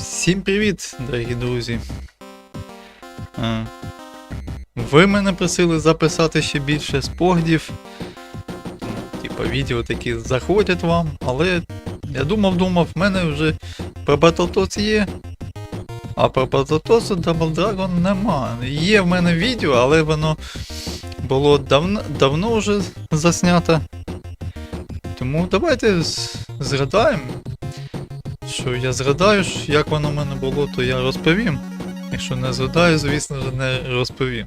Всім привіт, дорогі друзі. Ви мене просили записати ще більше спогадів. Типа відео такі заходять вам, але я думав, думав, в мене вже про Battletoads є. А про Battletoads Double Dragon нема. Є в мене відео, але воно було давно, давно вже заснято. Тому давайте згадаємо. Що я згадаю, як воно в мене було, то я розповім. Якщо не згадаю, звісно ж, не розповім.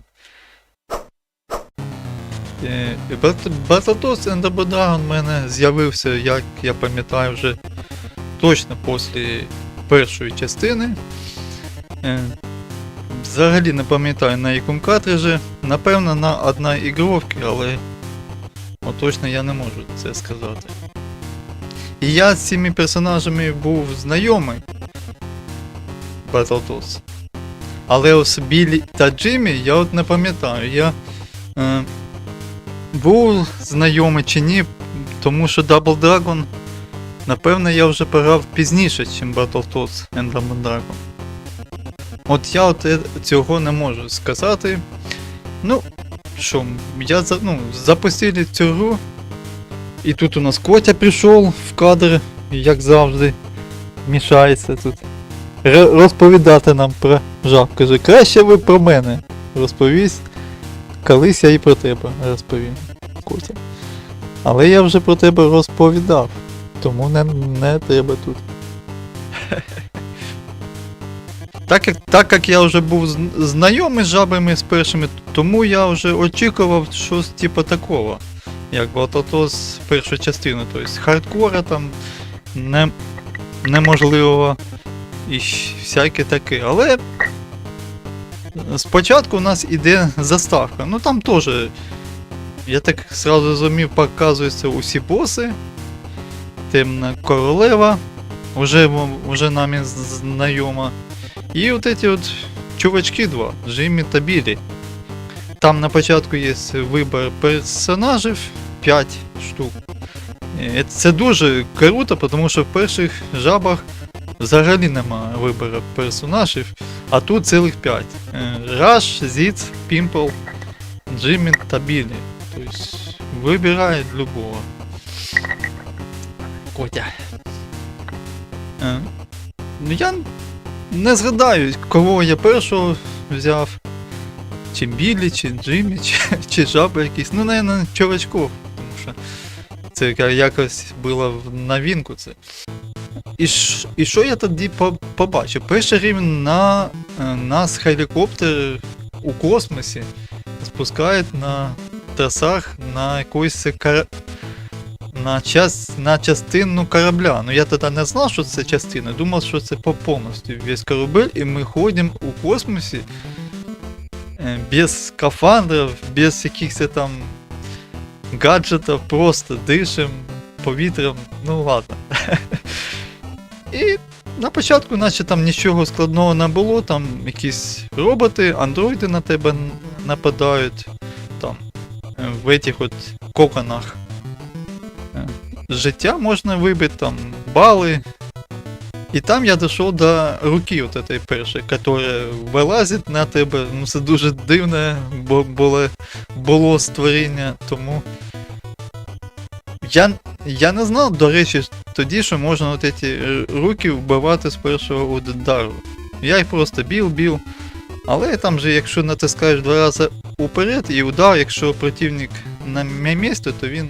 Е, Bat- Battletoads and Double Dragon в мене з'явився, як я пам'ятаю, вже точно після першої частини. Е, Взагалі не пам'ятаю на якому картриджі. Напевно, на одній ігровці, але точно я не можу це сказати. І я з цими персонажами був знайомий Battletoads. Але ось Біллі та Джиммі я от не пам'ятаю. Я е, був знайомий чи ні, тому що Double Dragon, напевно, я вже пограв пізніше, ніж Battletoads and Double Dragon. От я от е- цього не можу сказати. Ну, що, я за, ну, запустили цю гру. І тут у нас Котя прийшов в кадр, як завжди, мішається тут. Розповідати нам про жаб. Каже, краще ви про мене розповість. Колись я і про тебе розповім, Котя. Але я вже про тебе розповідав, тому не, не треба тут. Так як, так як я вже був знайомий з жабами з першими, тому я вже очікував щось типу такого як то з першої частини, тобто хардкора там не, неможливо і всяке таке. Але спочатку у нас іде заставка. Ну там теж, я так сразу зрозумів, показуються усі боси. Темна королева, вже, вже нами знайома. І от эти от чувачки два, Джиммі та Білі. Там на початку є вибір персонажів 5 штук. Е, Це дуже круто, тому що в перших жабах взагалі немає вибору персонажів, а тут цілих 5. Раш, Зіц, Пімпл, Джиммі та Білі. Тобто вибирають любого. Котя. Е, Ну я не згадаю, кого я першого взяв. Чи Біллі, чи Джиммі, чи, чи жаби якісь. Ну, наверное, чувачков, це якось було в новинку це. І, ш- і що я тоді по- побачив? Перший рівень на е, нас гелікоптер у космосі спускають на трасах на якусь кара... на, час... на частину корабля. Ну я тоді не знав, що це частина, думав, що це по повністю весь корабель, і ми ходимо у космосі э, без скафандров, без каких-то там гаджетов, просто дишим повітрям, ну ладно. І на початку, наче там нічого складного не було, там якісь роботи, андроїди на тебе нападають, там е, в этих от коконах. Е, Життя можна вибити, там бали. І там я дійшов до руки от этой першої, яка вилазить на тебе. Ну це дуже дивне було, було створіння, тому. Я, я не знав, до речі, тоді, що можна от ці е, руки вбивати з першого удару. Я їх просто біл, біл. Але там же, якщо натискаєш два рази уперед і удар, якщо противник на мі- місці, то він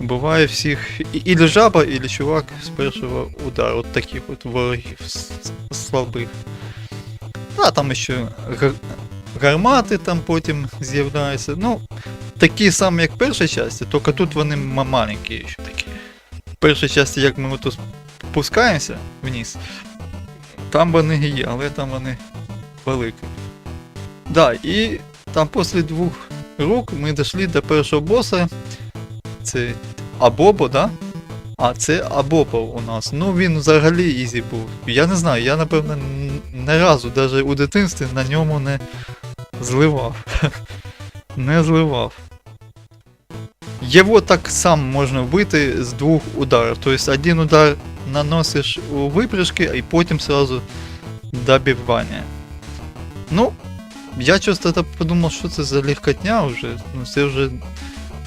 Буває всіх. і- жаба, ілі чувак з першого удару. От таких от ворогів слабих. А там ще гар- гармати там потім з'являються. Ну, такі самі, як в першій часті, тільки тут вони маленькі ще такі. В першій часті, як ми тут спускаємося вниз, там вони і є, але там вони великі. Да, і там після двох рук ми дійшли до першого боса. Це Абобо, да? А, це Абобо у нас. Ну він взагалі ізі був. Я не знаю, я напевно не разу, навіть у дитинстві на ньому не зливав. не зливав. Його так само можна вбити з двох ударів. Тобто один удар наносиш у випряжки, і потім сразу добивання. Ну, я часто подумав, що це за легкотня вже. Ну, це вже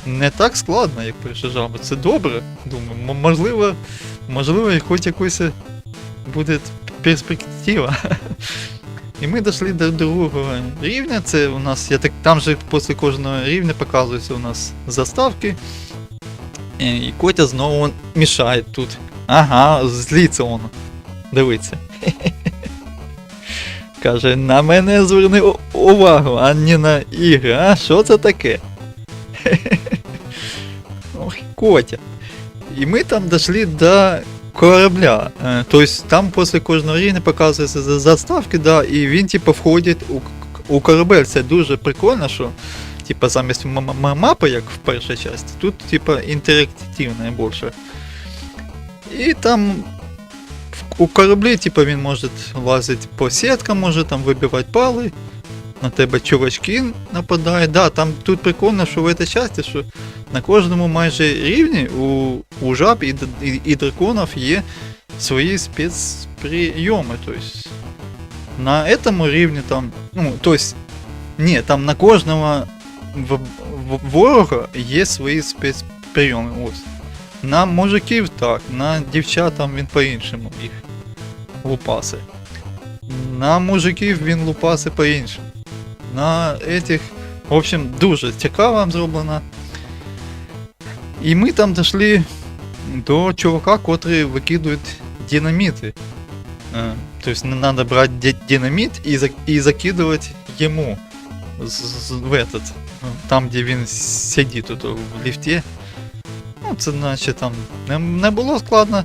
не так складно, як перша жаба. Це добре. Думаю, можливо, можливо, хоч якось буде перспектива. І ми дійшли до другого рівня. Це у нас, я так, там же після кожного рівня показуються у нас заставки. І Котя знову мішає тут. Ага, зліться воно. Дивиться. Каже, на мене зверни увагу, а не на ігри. А що це таке? Ох, Котя. І ми там дійшли до корабля. Е, Тобто там після кожного рівня показуються за- заставки, да, і він типу входить у, к- у корабель. Це дуже прикольно, що типа замість м- м- мапи, як в першій часті, тут типа інтерактивне більше. І там в- у кораблі, типа, він може лазити по сіткам, може там вибивати пали. На тебе чувачки нападають. Да, там тут прикольно, що в цій часті, що на кожному майже рівні у, у жаб і, і, і драконів є свої спецприйоми. Тобто на этому рівні там, ну, то есть, ні, там на кожного ворога є свої спецприйоми. Ось. На мужиків так, на дівчат там він по-іншому їх лупаси. На мужиків він лупаси по-іншому. На этих, в общем, дуже цікаво зроблено. І ми там дійшли до чувака, котрий викидує динаміти. Е, Тобто не треба брати ді- динаміт і, за- і закидувати йому з- з- в этот, там, де він сидить тут в ліфті. Ну, це наче там не, не було складно.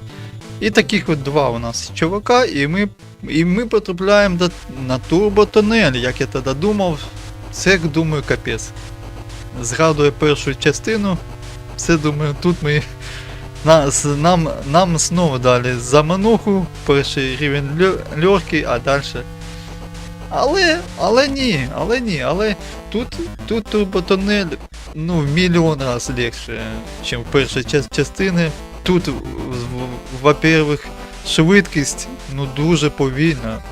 І таких от два у нас чувака, і ми, і ми потрапляємо до, на турботунель, як я тоді думав. Це, думаю, капець. Згадую першу частину. Все думаю, тут ми. Нас, нам, нам знову дали замануху, перший рівень легкий, а далі. Але, але ні, але ні, але тут, тут турботунель ну, в мільйон раз легше, ніж в першій час, частини. Тут, во-первых, швидкість ну, дуже повільна.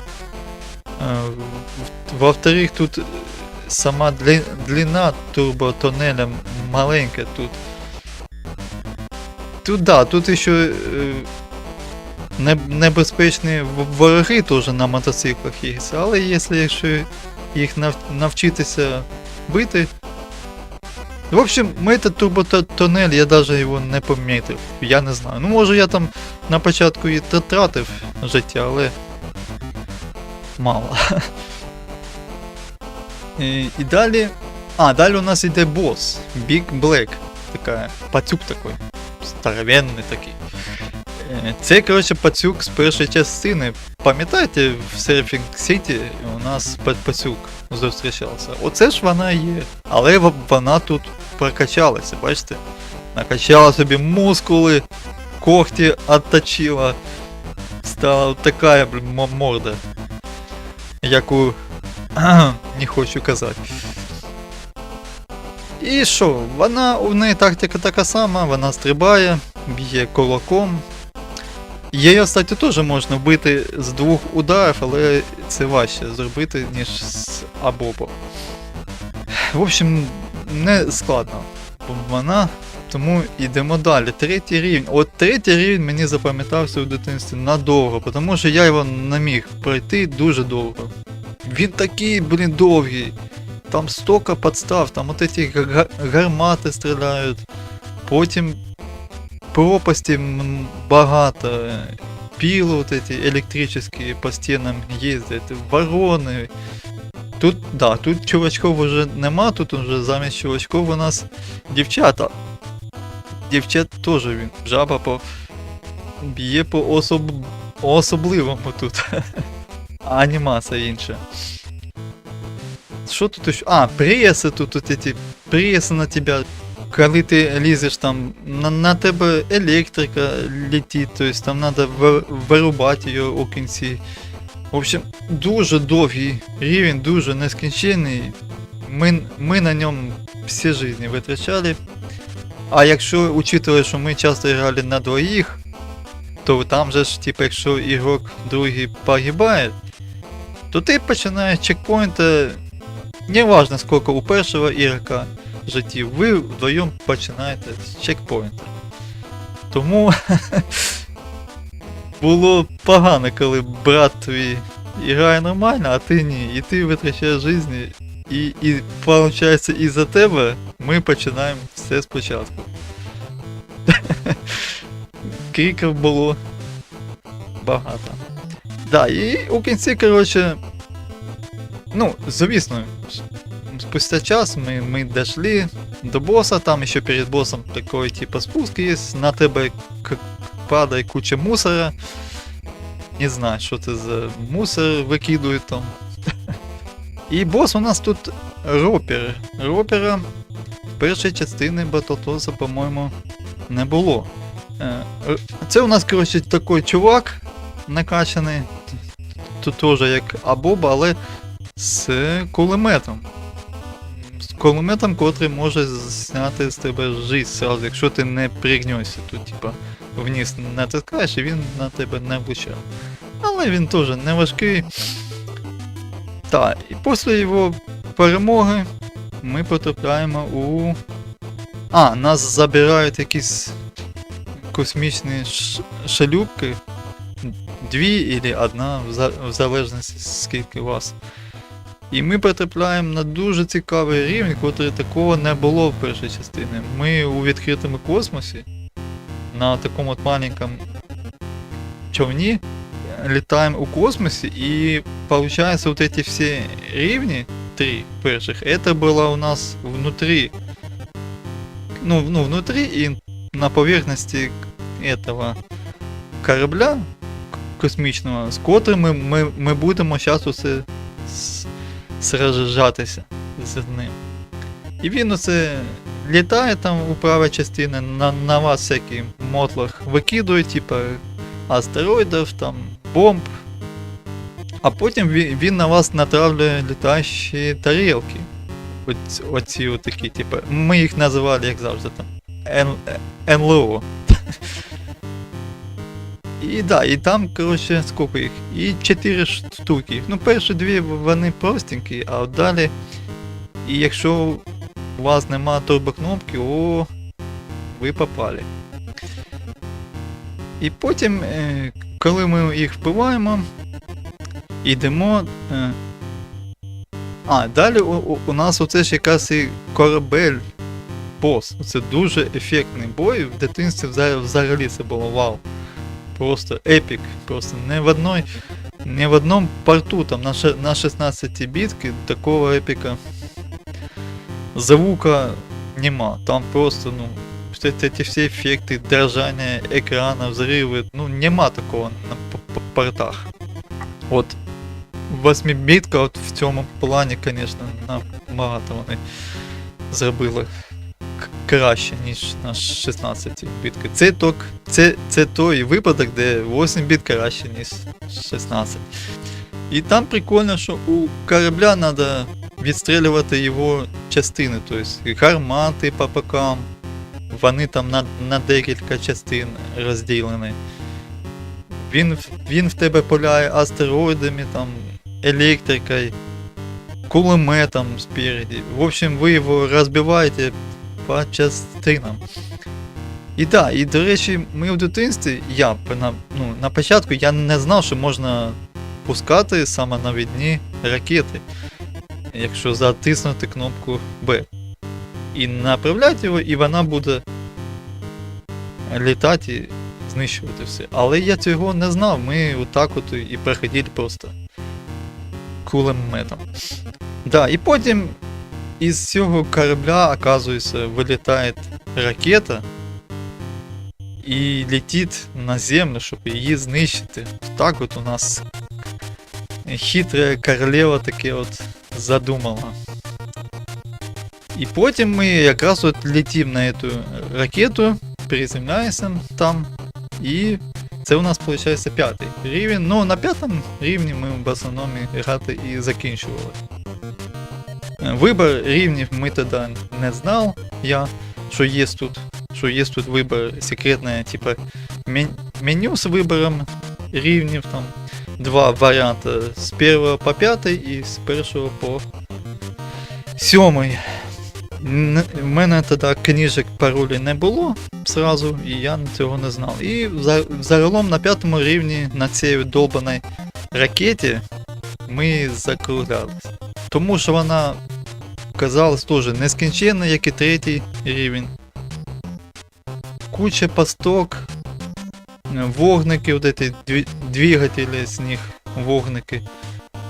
Е, Во-вторых, тут сама длина турботунеля маленька тут. Тут да, тут ще е, небезпечні вороги теж на мотоциклах є, але якщо їх навчитися бити. В общем, мы этот турботоннель, я даже його не помітив. Я не знаю. Ну може я там на початку і тр- тратив життя, але мало. І, і далі. А, далі у нас іде босс. Big Black. Така, пацюк такой. Здоровенний такий. Це, коротше, пацюк з першої частини. Пам'ятаєте, в Surfing City у нас па- пацюк зустрічався. Оце ж вона є. Але вона тут прокачалася, бачите? Накачала собі мускули, когті отточила. Стала така, морда. Як у. Не хочу казати. І що, вона у неї тактика така сама, вона стрибає, б'є кулаком. Її, кстати, теж можна вбити з двох ударів, але це важче зробити, ніж з абобо. В общем, не складно. Вона. Тому йдемо далі. Третій рівень. От третій рівень мені запам'ятався у дитинстві надовго, тому що я його не міг пройти дуже довго. Він такий, блін, довгий. Там столько подстав, там от эти га- га- гармати стріляють. Потім пропасті м, багато. Піли от эти електричні по стінам їздять, ворони. Тут, да, тут чувачков уже нема, тут уже замість чувачков у нас дівчата. Дівчат теж він. Жаба по. б'є по особ... особливому тут. Анімація інша. Що тут ще? А, преси тут, тут эти преси на тебе. Коли ти лізеш там, на, на тебе електрика летить, то есть там треба вирубати її у кінці. В общем, дуже довгий рівень, дуже нескінченний. Ми, ми на ньому всі життя витрачали. А якщо учитывая, що ми часто грали на двоїх, то там же ж, типу, якщо ігрок другий погибає, то ти починаєш чекпоінти, неважно скільки у першого ігрока життів, ви вдвоєм починаєте з чекпоінта. Тому було погано, коли брат твій грає нормально, а ти ні. І ти витрачаєш життя, і, і виходить, із-за тебе ми починаємо все спочатку. Криків було багато. Да, і у кінці, коротше. Ну, звісно, спустя час ми, ми дошли до боса, там еще перед боссом такой типа спуск есть, на тебе падає куча мусора. Не знаю, що це за мусор викидують там. І бос у нас тут ропер. Ропера в першій частині Battletoads, по-моєму, не було. Е, Це у нас, коротше, такий чувак накачаний. Тут теж як Абоба, але з кулеметом. Кулеметом, котрий може зняти з тебе життя сразу, якщо ти не пригнешся, то типа вниз натискаєш і він на тебе не влучає. Але він теж не важкий. Так, і після його перемоги ми потрапляємо у. А, нас забирають якісь космічні шалюбки. Дві або одна, в за- в залежності скільки вас. І ми потрапляємо на дуже цікавий рівень, котрий такого не було в першій частині. Ми у відкритому космосі на такому от маленькому човні літаємо у космосі, і получается вот эти все рівні, три перших, это было у нас внутри, ну, ну внутри и на поверхности этого корабля к- космічного, з котрим ми, ми, ми будемо зараз усе с- сражатися з ним. І він оце літає там у правій частині, на, на вас всякий мотлах викидує, типа астероїдів, там, бомб. А потім він, він на вас натравлює літаючі тарілки. Оці, оці отакі, типа, ми їх називали, як завжди, там. НЛО. І да, і там, коротше, скільки їх? І 4 штуки. Ну, перші дві вони простенькі, а от далі. І якщо у вас нема турбокнопки, о, ви попали. І потім, е, коли ми їх вбиваємо, йдемо. Е, а, далі у, у, нас оце ж якраз і корабель бос. Це дуже ефектний бой. В дитинстві взагалі це було вау Просто епік. Просто не в одной, не в одному порту, там на, ше- на 16 бітки такого епіка звука нема. Там просто, ну, вот эти, эти все эффекты, дрожание экрана, взрывы, ну, нема такого на п- п- портах. От 8-бітка от в цьому плані, звісно, набагато вони зробили к- краще, ніж на 16 бітки. Це, ток, це, це той випадок, де 8 біт краще, ніж 16. І там прикольно, що у корабля треба відстрілювати його частини, тобто гармати по бокам, вони там на, на декілька частин розділені. Він, він в тебе пуляє астероїдами, там, електрикою, кулеметом спереді. В общем, ви його розбиваєте по частинам. І так, і до речі, ми в дитинстві, я на, ну, на початку я не знав, що можна пускати самонавідні ракети, якщо затиснути кнопку B. І направляти його, і вона буде літати і знищувати все. Але я цього не знав, ми отак от і проходили просто кулеметом. Да, і потім із цього корабля, оказується, вилітає ракета і летить на землю, щоб її знищити. Так от у нас хитра королева таке от задумала. І потім ми якраз от летим на цю ракету, приземляємося там, і це у нас виходить п'ятий рівень. Ну, на п'ятому рівні ми в основному грати і закінчували. Вибір рівнів ми тоді не знав, я, що є тут, що є тут вибір секретний, типа, меню з вибором рівнів, там два варіанти з 1 по 5 і з 1 по 7. Н- В мене тоді книжок паролі не було зразу, і я цього не знав. І за- загалом на п'ятому рівні на цій долбаній ракеті ми закруглялись. Тому що вона казалась теж нескінченна, як і третій рівень. Куча пасток, вогники, вот эти двигатели з них, вогники,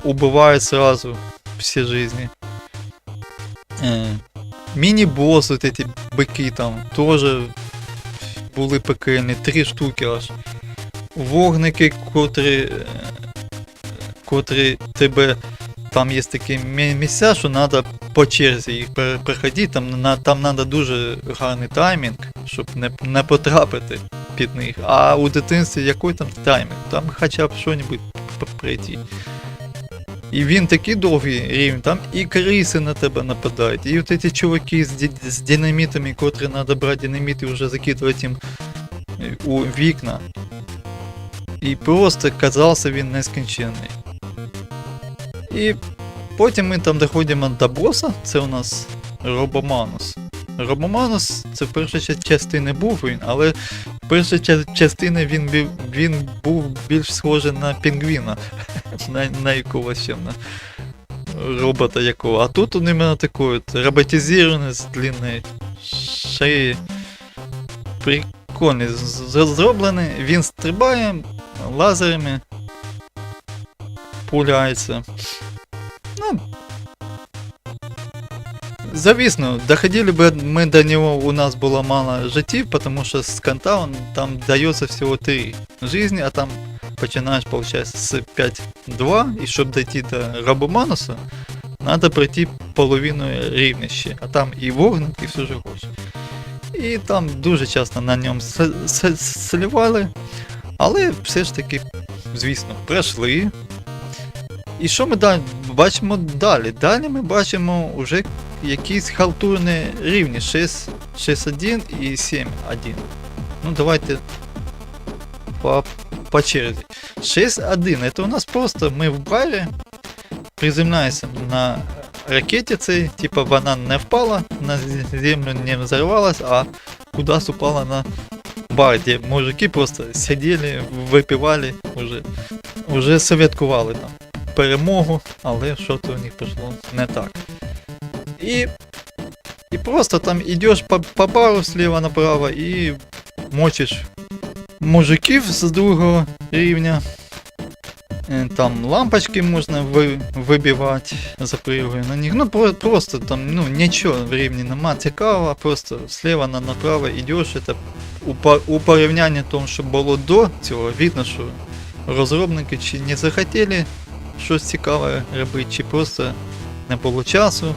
убивають сразу всі жизни. Е, Міні-босс, вот эти бики там, теж були пекельні, три штуки аж. Вогники, котрі, е, котрі тебе. Там є такі мі- місця, що треба по черзі їх пере- там, на, там треба дуже гарний таймінг, щоб не, не потрапити під них. А у дитинстві який там таймінг? Там хоча б щось пройти. І він такий довгий рівень, там і криси на тебе нападають, і от ці чуваки з, з динамітами, котрі треба брати динаміт і вже закидувати їм е, у вікна. І просто казався він нескінченний. І потім ми там доходимо до боса, це у нас Робоманус. Робоманус це перша ча- частина був він, але в першій ча- він, він був більш схожий на пінгвіна, на, на якогось ще на робота якого. А тут он іменно такий от роботизований з длинною шиї. Прикольний зроблений. Він стрибає лазерами. Пуляється. Ну. Завісно, доходили бы мы до него, у нас было мало житів, потому что с конта он там дается всего 3 жизни, а там починаешь, получается, с 5-2, и чтобы дойти до Рабомануса, надо пройти половину рівня ще, а там і вогник, і все що хочеш. І там дуже часто на ньому с- с- слівали, але все ж таки, звісно, пройшли. І що ми далі бачимо далі? Далі ми бачимо вже якісь халтурні рівні 6, 6.1 і 7.1. Ну давайте по, по черзі. 6.1 це у нас просто ми в барі приземляємося на ракеті цей, типа вона не впала, на землю не взорвалась, а кудись упала на бар, де мужики просто сиділи, випивали, уже, уже святкували там перемогу, але що то у них пішло не так. І, і просто там йдеш по, по бару сліва направо і мочиш мужиків з другого рівня. Е, Там лампочки можна ви, вибивати, запригує на них. Ну про, просто там ну, нічого в рівні нема цікавого, просто сліва на направо йдеш. Это у, у порівнянні тому, що було до цього, видно, що розробники чи не захотіли щось цікаве робити, чи просто не було часу,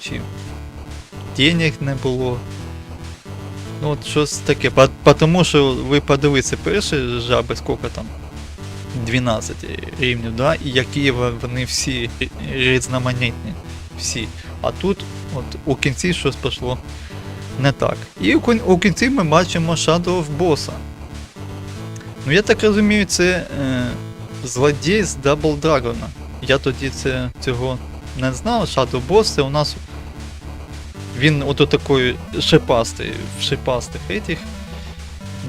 чи денег не було. Ну от щось таке. Тому що ви подивіться перші жаби, скільки там 12 рівнів, да? і які вони всі різноманітні. Всі. А тут от у кінці щось пішло не так. І у кінці ми бачимо Shadow of Bossa. Ну я так розумію, це е, злодій з Double Dragon. Я тоді це, цього не знав. Shadow Boss це у нас. Він ото такий шипастий, в шипастих этих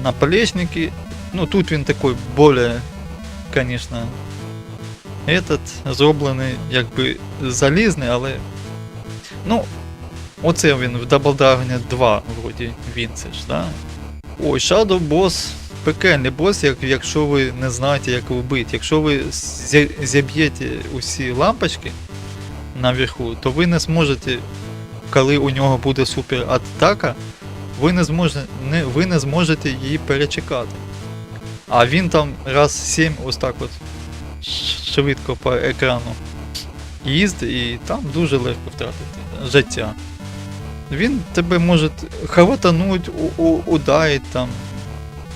наплечники. Ну тут він такий более, конечно, этот зроблений якби залізний, але. Ну, оце він в Double Dragon 2 вроді він це ж, да? Ой, Shadow Boss пекельний бос, як, якщо ви не знаєте, як вбити. Якщо ви зіб'єте усі лампочки наверху, то ви не зможете, коли у нього буде супер атака, ви не зможете, не, ви не зможете її перечекати. А він там раз 7 ось так от швидко по екрану їздить і там дуже легко втратити життя. Він тебе може у- ударить там.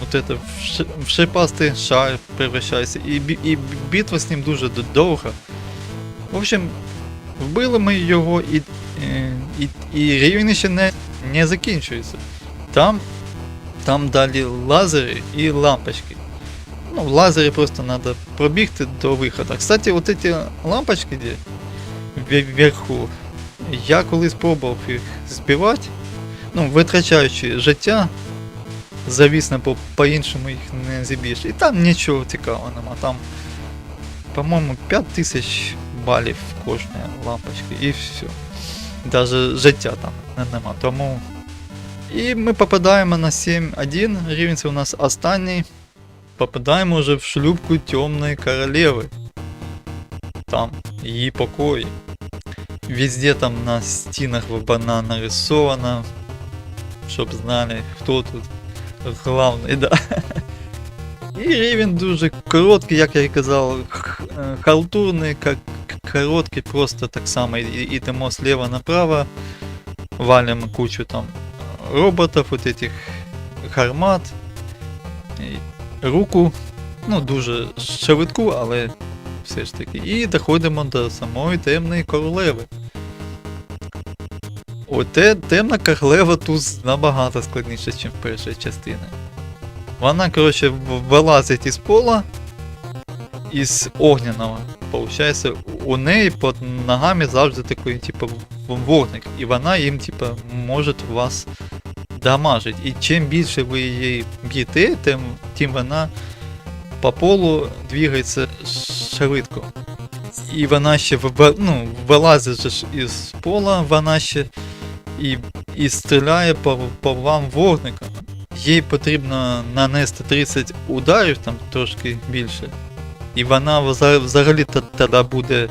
Вот это в, ш... в шипастий шар превращається. І, і битва з ним дуже д- довга. В общем, вбили ми його і, е, і, і рівень ще не, не закінчується. Там, там далі лазери і лампочки. Ну, в лазері просто треба пробігти до виходу. Кстати, вот эти лампочки, де ве- вверху, я колись пробував їх збивати, ну, витрачаючи життя, завісно, бо по-іншому їх не зіб'єш. І там нічого цікавого нема. Там, по-моєму, 5000 балів кожної лампочки і все. Даже життя там не- нема. Тому. І ми попадаємо на 7-1. Рівень це у нас останній. Попадаємо вже в шлюпку темної королеви. Там її покої. Везде там на стінах вона нарисована. Щоб знали, хто тут Главний, да. І рівень дуже короткий, як я і казав, е, халтурний, короткий, просто так само ідемо слева направо, валимо кучу там роботів, вот этих гармат, руку, ну дуже швидку, але все ж таки. І доходимо до самої темної королеви. Оте темна королева тут набагато складніше, ніж в першій частині. Вона, коротше, вилазить із пола із огняного. Получається, у неї під ногами завжди такий, типу, вогник. І вона їм, типу, може вас дамажить. І чим більше ви її б'єте, тим, тим вона по полу двигається швидко. І вона ще ну, вилазить із пола, вона ще і, і стріляє по, по вам вогником. Їй потрібно нанести 30 ударів, там трошки більше. І вона взагалі тоді буде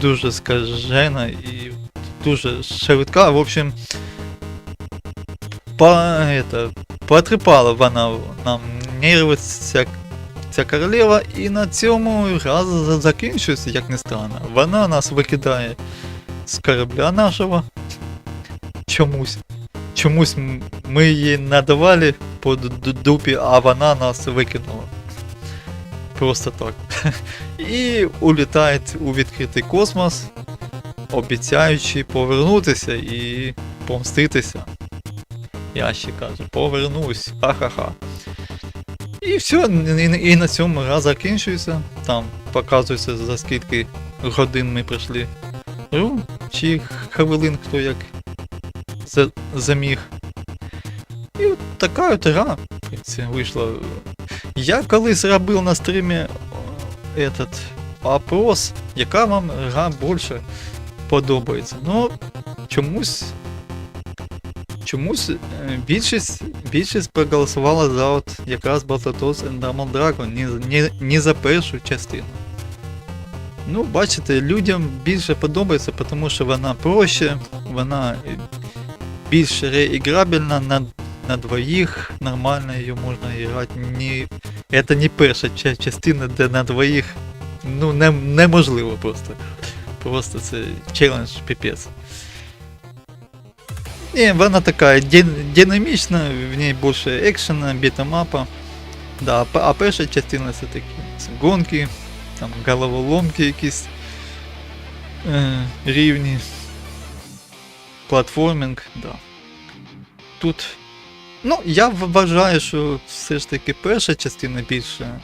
дуже скажена і дуже швидка. В общем, по, это, потрепала вона нам нерви ця, ця королева, і на цьому раз закінчується, як не странно. Вона нас викидає з корабля нашого. Чомусь. Чомусь ми її надавали по дупі, а вона нас викинула. Просто так. І улітає у відкритий космос, обіцяючи повернутися і помститися. Я ще кажу, повернусь, ха-ха-ха. І все, і, на цьому раз закінчується. Там показується за скільки годин ми пройшли. Ну, чи хвилин хто як за- заміг. І от така от гра, в принципі, вийшла. Я колись робив на стрімі этот опрос, яка вам гра більше подобається. Ну, чомусь. Чомусь е, більшість, більшість проголосувала за от якраз Battletoads and Double Dragon, не, не, не за першу частину. Ну, бачите, людям більше подобається, тому що вона проще, вона більш реіграбельна на, на двоїх, нормально її можна грати. Не, це не перша ча- частина, де на двоїх ну, не, неможливо просто. Просто це челендж піпець. І вона така дин- динамічна, в ній більше екшена, бітемапа. Да, а пе- а перша частина це такі це гонки, там головоломки якісь е, рівні. Платформінг, да. Тут. Ну, я вважаю, що все ж таки перша частина більше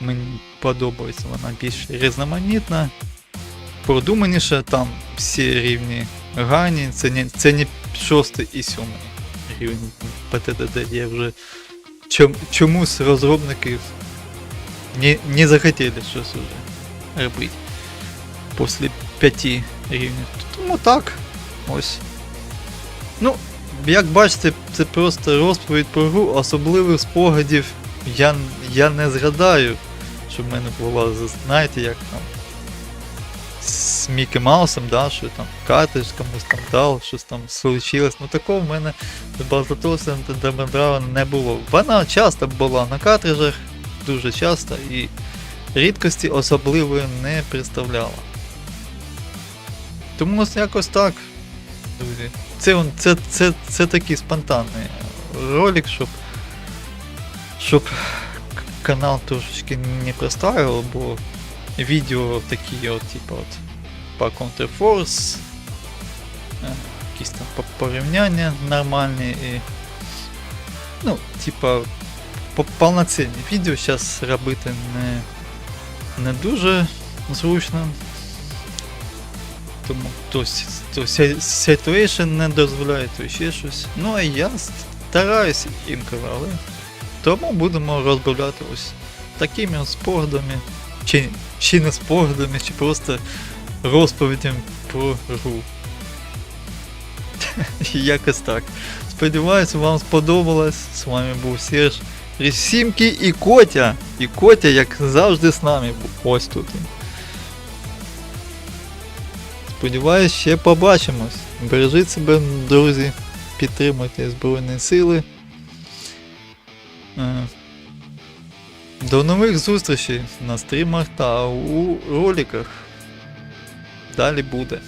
мені подобається, вона більш різноманітна, продуманіша, там всі рівні гарні, це не, це не шостий і сьомий рівень ПТДД, де вже чом, чомусь розробники не, не захотіли щось уже робити після п'яти рівнів. Тому так, ось. Ну, як бачите, це просто розповідь про гру, особливих спогадів я, я не згадаю, щоб в мене було, знаєте, як там з Мікі Маусом, да, що там картридж комусь там дав, щось там случилось. Ну такого в мене Battletoads та Dragon не було. Вона часто була на картриджах, дуже часто, і рідкості особливої не представляла. Тому ось якось так, друзі. Це, це, це, це такий спонтанний ролик, щоб, щоб канал трошечки не простаював, бо відео такі от, типу, от по Counterforce, е, якісь там порівняння нормальні і. Ну, типа, по- повноцінні відео зараз робити не, не дуже зручно. Тому то, с- то situation не дозволяє, то ще щось. Ну а я стараюсь інколи, але тому будемо розбавляти ось такими спогадами, чи, чи не спогадами, чи просто розповідям про гру. Якось так. Сподіваюсь, вам сподобалось. З вами був Серж Рісімки і Котя. І Котя, як завжди, з нами. Ось тут. Сподіваюсь, ще побачимось. Бережіть себе, друзі. Підтримуйте Збройні Сили. Е, До нових зустрічей на стрімах та у роликах. Далі буде.